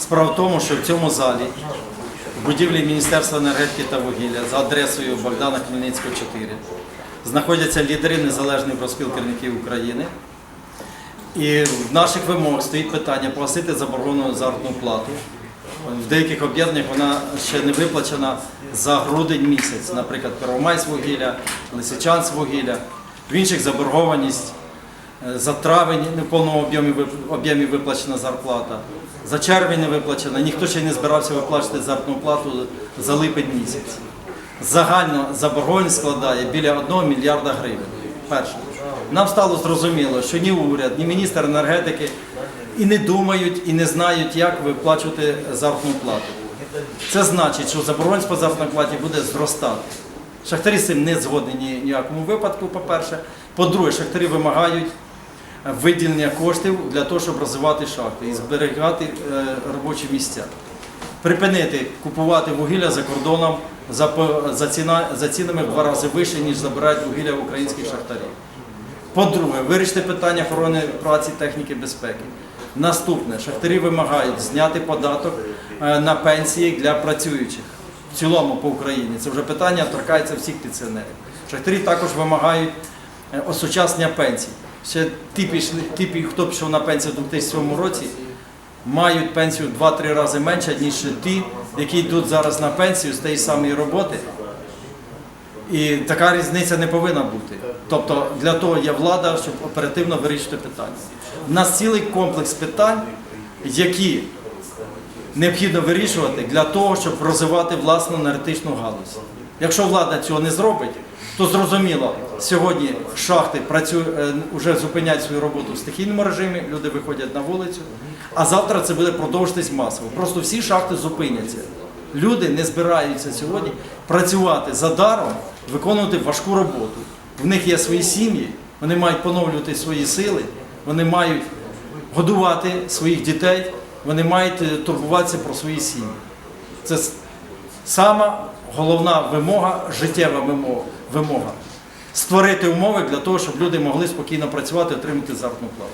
Справа в тому, що в цьому залі, в будівлі Міністерства енергетики та вугілля за адресою Богдана Хмельницького, 4, знаходяться лідери незалежної профспілки керівників України. І в наших вимогах стоїть питання погасити заборговану заробітну плату. В деяких об'єднаннях вона ще не виплачена за грудень місяць, наприклад, Первомайськвугілля, Лисичанськвугілля. В інших заборгованість за травень не в повному об'ємі об'ємі виплачена зарплата, за червень не виплачена. Ніхто ще не збирався виплачувати заробітну плату за липень місяць. Загально заборгованість складає біля 1 мільярда гривень. Перше. Нам стало зрозуміло, що ні уряд, ні міністр енергетики і не думають, і не знають, як виплачувати заробітну плату. Це значить, що заборгованість по заробітній платі буде зростати. Шахтарі з цим не згодні ніякому випадку, по-перше. По-друге, шахтарі вимагають е, виділення коштів для того, щоб розвивати шахти і зберігати е, робочі місця. Припинити купувати вугілля за кордоном за, за, ціна, за цінами в два рази вище, ніж забирають вугілля в українських шахтарів. По-друге, вирішити питання охорони праці техніки безпеки. Наступне, шахтарі вимагають зняти податок е, на пенсії для працюючих в цілому по Україні. Це вже питання торкається всіх пенсіонерів. Шахтарі також вимагають е, осучаснення пенсій. Ще ті, хто пішов на пенсію у 2007 році, мають пенсію в 2-3 рази менше, ніж ті, які йдуть зараз на пенсію з тієї самої роботи. І така різниця не повинна бути. Тобто для того є влада, щоб оперативно вирішити питання. У нас цілий комплекс питань, які необхідно вирішувати для того, щоб розвивати власну енергетичну галузь. Якщо влада цього не зробить, то зрозуміло, сьогодні шахти вже зупиняють свою роботу в стихійному режимі, люди виходять на вулицю, а завтра це буде продовжитись масово. Просто всі шахти зупиняться. Люди не збираються сьогодні працювати за даром, виконувати важку роботу. В них є свої сім'ї, вони мають поновлювати свої сили, вони мають годувати своїх дітей, вони мають е, турбуватися про свої сім'ї. Це сама головна вимога, життєва вимога. Створити умови для того, щоб люди могли спокійно працювати, отримати заробітну плату.